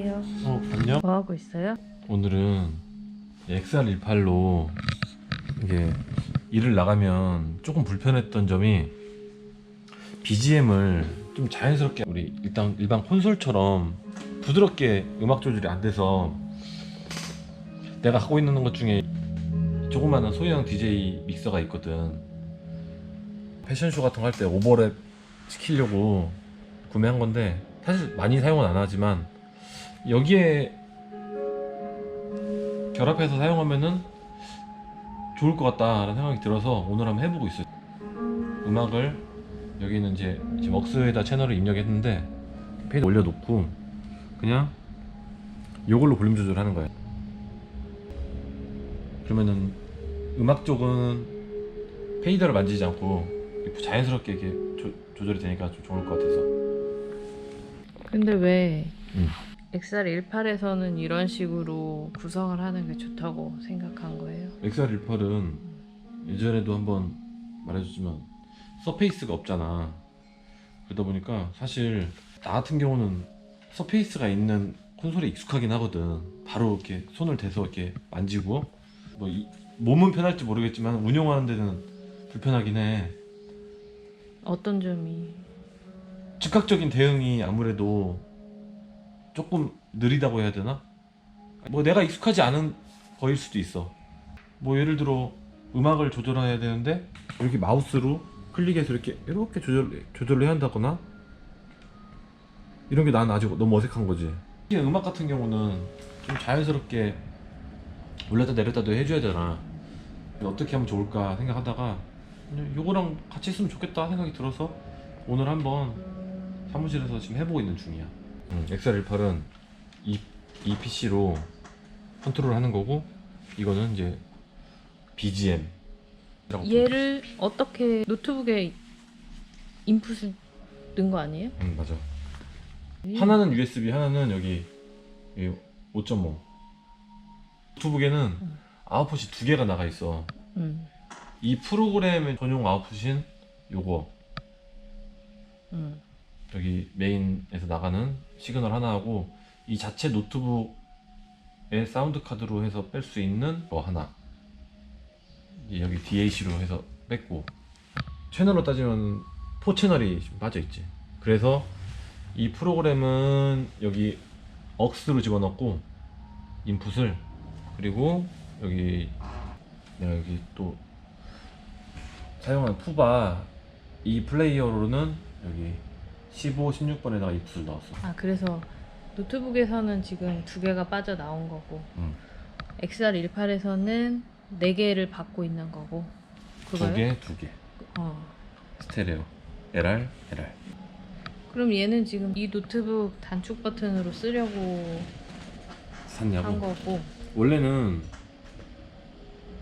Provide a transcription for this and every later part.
안녕하세요. 어, 안녕. 뭐 하고 있어요? 오늘은 XR18로 이게 일을 나가면 조금 불편했던 점이 BGM을 좀 자연스럽게 우리 일단 일반 콘솔처럼 부드럽게 음악 조절이 안 돼서 내가 갖고 있는 것 중에 조그마한 소형 DJ 믹서가 있거든. 패션쇼 같은 거 할 때 오버랩 시키려고 구매한 건데 사실 많이 사용은 안 하지만 여기에 결합해서 사용하면은 좋을 것 같다라는 생각이 들어서 오늘 한번 해보고 있어요. 음악을 여기는 이제 지금 억스에다 채널을 입력했는데 페이지 올려놓고 그냥 이걸로 볼륨 조절하는 거예요. 그러면은 음악 쪽은 페이더를 만지지 않고 자연스럽게 이렇게 조, 조절이 되니까 좀 좋을 것 같아서. 근데 왜 음. XR18에서는 이런 식으로 구성을 하는 게 좋다고 생각한 거예요? XR18은 예전에도 한번 말해줬지만 서페이스가 없잖아. 그러다 보니까 사실 나 같은 경우는 서페이스가 있는 콘솔에 익숙하긴 하거든. 바로 이렇게 손을 대서 이렇게 만지고 뭐 이- 몸은 편할지 모르겠지만 운영하는 데는 불편하긴 해. 어떤 점이 즉각적인 대응이 아무래도 조금 느리다고 해야 되나? 뭐 내가 익숙하지 않은 거일 수도 있어. 뭐 예를 들어 음악을 조절해야 되는데 이렇게 마우스로 클릭해서 이렇게 이렇게 조절 조절을 해야 한다거나 이런 게 나는 아직 너무 어색한 거지. 음악 같은 경우는 좀 자연스럽게 올렸다 내렸다도 해줘야 되나. 어떻게 하면 좋을까 생각하다가 요거랑 같이 했으면 좋겠다 생각이 들어서 오늘 한번 사무실에서 지금 해보고 있는 중이야. 음, XR18은 이, 이 PC로 컨트롤 하는 거고 이거는 이제 BGM. 얘를 어떻게 노트북에 인풋을 넣은 거 아니에요? 음 맞아. 하나는 USB, 하나는 여기 5.5. 노트북에는 음. 아웃풋이 두 개가 나가 있어. 음, 이 프로그램의 전용 아웃풋인 요거 음. 여기 메인에서 나가는 시그널 하나하고 이 자체 노트북의 사운드 카드로 해서 뺄 수 있는 거 하나. 여기 DAC로 해서 뺐고. 채널로 따지면 4 채널이 지금 빠져 있지. 그래서 이 프로그램은 여기 억스로 집어넣고 인풋을 그리고 여기 내가 여기 또 사용한 푸바 이 플레이어로는 여기 15, 16번에다가 인풋을 넣었어. 아 그래서 노트북에서는 지금 두 개가 빠져 나온 거고 응. XR18에서는 네 개를 받고 있는 거고 그거요? 두 개, 두 개. 어. 스테레오. LR, LR. 그럼 얘는 지금 이 노트북 단축 버튼으로 쓰려고 샀냐고? 한 거고 원래는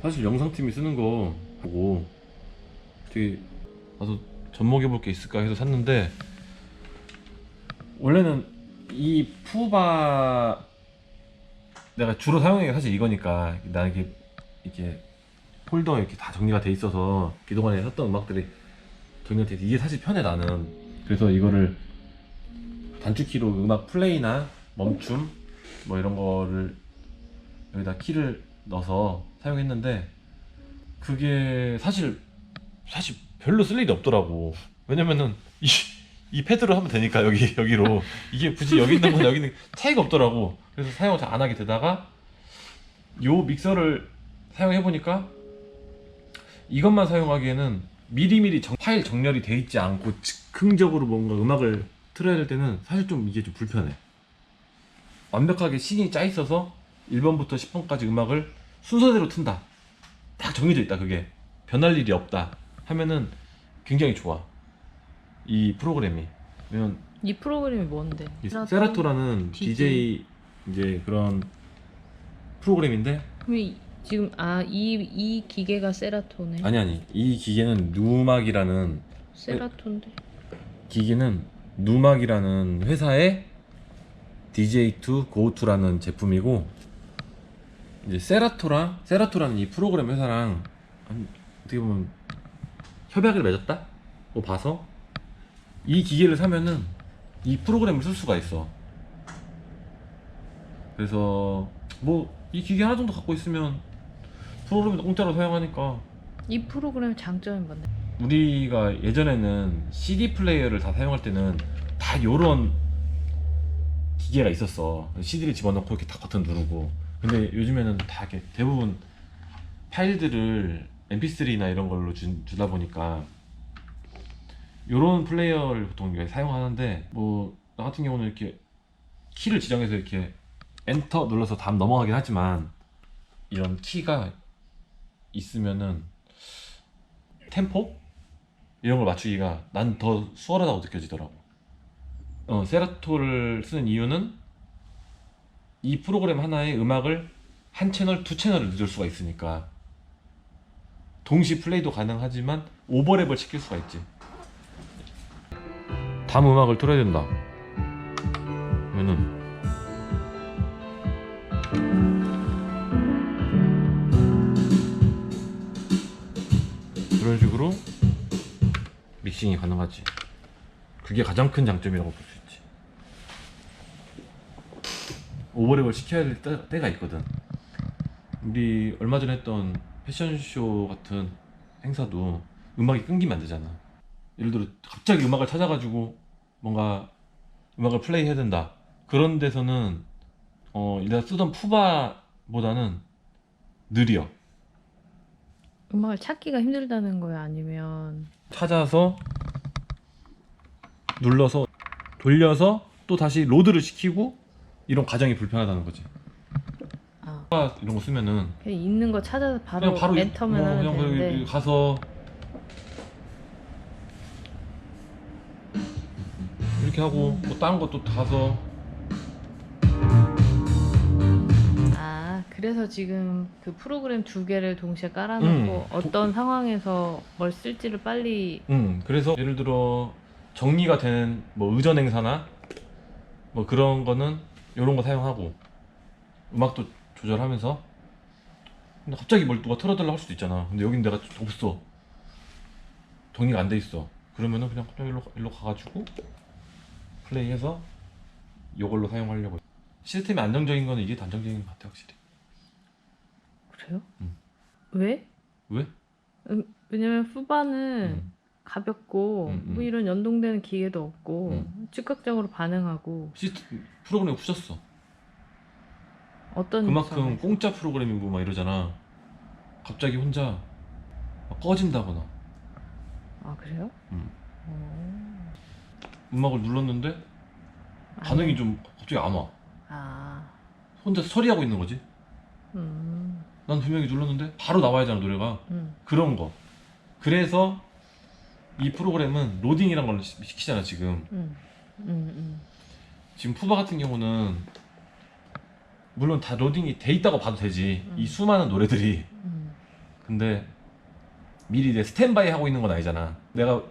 사실 영상팀이 쓰는 거 보고 되게 나도 접목해 볼 게 있을까 해서 샀는데 원래는 이 푸바 내가 주로 사용하는 게 사실 이거니까 나 이게 이게 폴더 이렇게 다 정리가 돼 있어서 그동안에 썼던 음악들이 정리가 돼 있어 이게 사실 편해 나는. 그래서 이거를 단축키로 음악 플레이나 멈춤 뭐 이런 거를 여기다 키를 넣어서 사용했는데 그게 사실 사실 별로 쓸 일이 없더라고. 왜냐면은 이, 이 패드로 하면 되니까 여기 여기로 이게 굳이 여기 있는 건 여기 있는 차이가 없더라고 그래서 사용을 잘 안 하게 되다가 요 믹서를 사용해 보니까 이것만 사용하기에는 미리미리 정- 파일 정렬이 돼 있지 않고 즉흥적으로 뭔가 음악을 틀어야 될 때는 사실 좀 이게 좀 불편해 완벽하게 씬이 짜 있어서 1번부터 10번까지 음악을 순서대로 튼다. 딱 정해져 있다, 그게. 변할 일이 없다. 하면은 굉장히 좋아. 이 프로그램이. 왜냐면 이 프로그램이 뭔데? 이 세라토라는 DJ. DJ 이제 그런 프로그램인데 그럼 이, 지금 아 이 이 기계가 세라토네. 아니 아니 이 기계는 누막이라는 세라토인데. 기기는 누막이라는 회사의 DJ2 Go2라는 제품이고 이제 세라토랑 세라토라는 이 프로그램 회사랑 한, 어떻게 보면 협약을 맺었다? 뭐 봐서 이 기계를 사면은 이 프로그램을 쓸 수가 있어. 그래서 뭐 이 기계 하나 정도 갖고 있으면 프로그램 공짜로 사용하니까 이 프로그램의 장점이 뭔데? 우리가 예전에는 CD 플레이어를 다 사용할 때는 다 요런 기계가 있었어. CD를 집어넣고 이렇게 다 버튼 누르고. 근데 요즘에는 다 이렇게 대부분 파일들을 MP3나 이런 걸로 주, 주다 보니까 요런 플레이어를 보통 사용하는데 뭐 나 같은 경우는 이렇게 키를 지정해서 이렇게 엔터 눌러서 다음 넘어가긴 하지만 이런 키가 있으면은 템포 이런 걸 맞추기가 난 더 수월하다고 느껴지더라고. 어, 세라토를 쓰는 이유는 이 프로그램 하나에 음악을 한 채널, 두 채널을 넣을 수가 있으니까 동시 플레이도 가능하지만 오버랩을 시킬 수가 있지. 다음 음악을 틀어야 된다. 그러면은 그런 식으로 믹싱이 가능하지. 그게 가장 큰 장점이라고 볼 수 있지. 오버랩을 시켜야 될 때- 때가 있거든. 우리 얼마 전에 했던 패션쇼 같은 행사도 음악이 끊기면 안 되잖아. 예를 들어 갑자기 음악을 찾아가지고 뭔가 음악을 플레이해야 된다. 그런 데서는 어 내가 쓰던 푸바보다는 느려. 음악을 찾기가 힘들다는 거야 아니면 찾아서 눌러서 돌려서 또 다시 로드를 시키고 이런 과정이 불편하다는 거지. 아, 푸바 이런 거 쓰면은 그냥 있는 거 찾아서 바로, 그냥 바로 엔터만 어, 하면 그냥 되는데 가서 이렇게 하고 뭐 다른 것도 가서. 아 그래서 지금 그 프로그램 두 개를 동시에 깔아놓고 음, 어떤 상황에서 뭘 쓸지를 빨리 음 그래서 예를 들어 정리가 되는 뭐 의전 행사나 뭐 그런 거는 이런 거 사용하고 음악도 조절하면서. 근데 갑자기 뭘 누가 틀어달라 할 수도 있잖아. 근데 여긴 내가 없어. 정리가 안 돼 있어. 그러면은 그냥 그냥 일로, 일로 가가지고 플레이해서 이걸로 사용하려고 시스템이 안정적인 거는 이게 단정적인 것 같아 확실히 그래요? 음. 왜? 왜? 음, 왜냐면 푸바는 음. 가볍고 음, 음. 뭐 이런 연동되는 기계도 없고 음. 즉각적으로 반응하고 시스템 프로그램이 후졌어 어떤 그만큼 점에서? 공짜 프로그램이고 막 이러잖아. 갑자기 혼자 막 꺼진다거나 아 그래요? 음. 어. 음악을 눌렀는데 반응이 좀 갑자기 안 와. 아 혼자 처리하고 있는 거지. 음, 난 분명히 눌렀는데 바로 나와야 잖아 노래가. 음. 그런 거. 그래서 이 프로그램은 로딩이란 걸 시- 시키잖아 지금. 음, 음, 음. 지금 푸바 같은 경우는 물론 다 로딩이 돼 있다고 봐도 되지. 음. 이 수많은 노래들이. 음. 근데 미리 내 스탠바이 하고 있는 건 아니잖아. 내가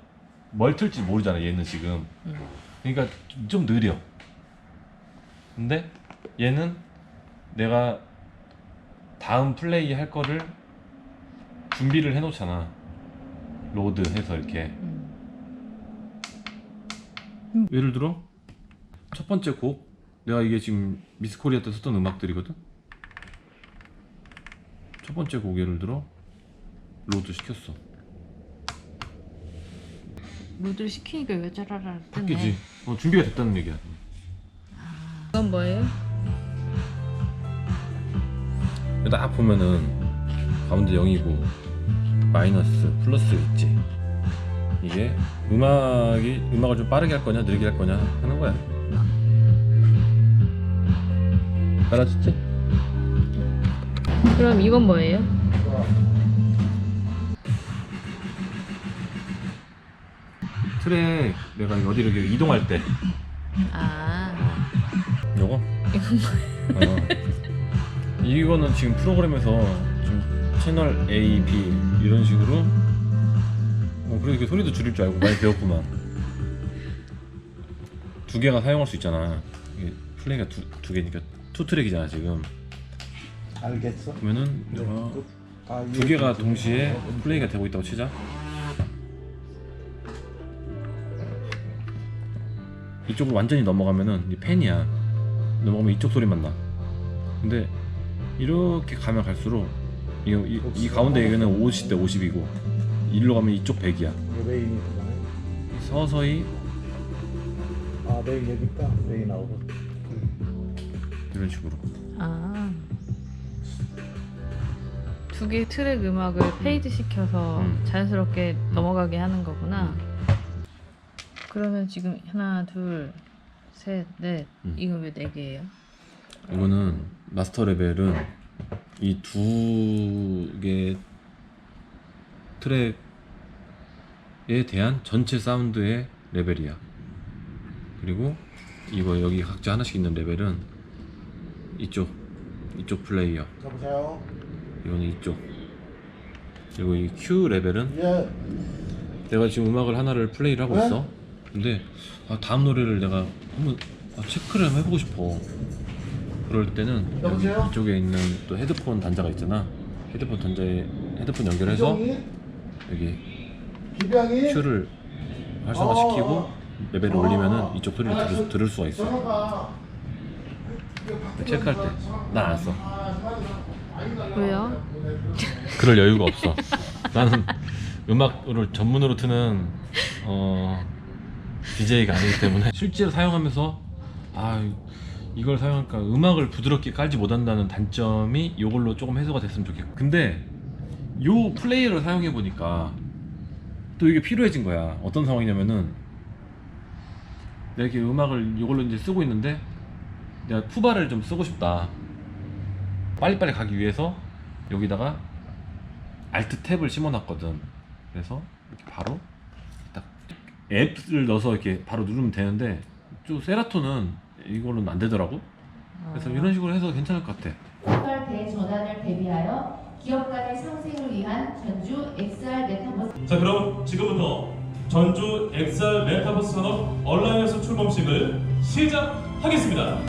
뭘 틀지 모르잖아 얘는 지금. 음. 그러니까 좀- 좀 느려. 근데 얘는 내가 다음 플레이 할 거를 준비를 해놓잖아. 로드 해서 이렇게. 음. 예를 들어 첫 번째 곡 내가 이게 지금 미스 코리아 때 썼던 음악들이거든. 첫 번째 곡 예를 들어 로드 시켰어. 로드를 시키니까 왜 짜라라 뜨네. 바뀌지. 어, 준비가 됐다는 얘기야. 이건 뭐예요? 딱 보면은 가운데 0이고 마이너스 플러스 있지 이게 음악이 음악을 좀 빠르게 할 거냐 느리게 할 거냐 하는 거야 알아듣지? 그럼 이건 뭐예요? 트랙 내가 어디를 이렇게 이동할 때 아 요거? 이건 뭐? 어. 이거는 지금 프로그램에서 지금 채널 A, B 이런 식으로 어, 그래도 이렇게 소리도 줄일 줄 알고 많이 배웠구만 두 개가 사용할 수 있잖아 이게 플레이가 두, 두 개니까 투 트랙이잖아 지금 알겠어? 그러면은 내가 아, 두 개가 동시에 플레이가 되고 있다고 치자 이쪽으로 완전히 넘어가면은 이 팬이야 넘어가면 이쪽 소리만 나 근데 이렇게 가면 갈수록 이, 이, 이 가운데 여기는 50대 50이고 일로 가면 이쪽 100이야 이거 메인이 그거네. 서서히 아 메인 여기니까 메인 나오고. 이런 식으로 아. 두 개의 트랙 음악을 페이드 시켜서 음. 자연스럽게 넘어가게 하는 거구나. 그러면 지금 하나, 둘, 셋, 넷. 음. 이건 왜네 개예요? 이거는 마스터 레벨은 이 두 개 트랙에 대한 전체 사운드의 레벨이야. 그리고 이거 여기 각자 하나씩 있는 레벨은 이쪽 이쪽 플레이어 여보세요. 이거는 이쪽 그리고 이 Q 레벨은 예. 내가 지금 음악을 하나를 플레이를 하고 네? 있어. 근데 아, 다음 노래를 내가 한번 아, 체크를 한번 해보고 싶어. 그럴 때는 여기 여보세요? 이쪽에 있는 또 헤드폰 단자가 있잖아. 헤드폰 단자에 헤드폰 연결해서? 여기 기병이? 큐를 활성화시키고 어. 레벨을 올리면은 이쪽 소리를 들을, 들을 수가 있어. 체크할 때 난 안 써. 왜요? 그럴 여유가 없어. 나는 음악을 전문으로 트는 어, DJ가 아니기 때문에 실제로 사용하면서 아 이걸 사용하니까 음악을 부드럽게 깔지 못한다는 단점이 이걸로 조금 해소가 됐으면 좋겠고 근데 요 플레이어를 사용해 보니까 또 이게 필요해진 거야. 어떤 상황이냐면은 내가 이렇게 음악을 이걸로 이제 쓰고 있는데 내가 푸바를 좀 쓰고 싶다. 빨리빨리 가기 위해서 여기다가 알트 탭을 심어놨거든. 그래서 이렇게 바로 딱 앱을 넣어서 이렇게 바로 누르면 되는데 좀 세라토는 이거는 안 되더라고. 그래서 아. 이런 식으로 해서 괜찮을 것 같아. XR 대전환을 대비하여 기업 간의 상생을 위한 전주 XR 메타버스 자 그럼 지금부터 전주 XR 메타버스 산업 온라인에서 출범식을 시작하겠습니다.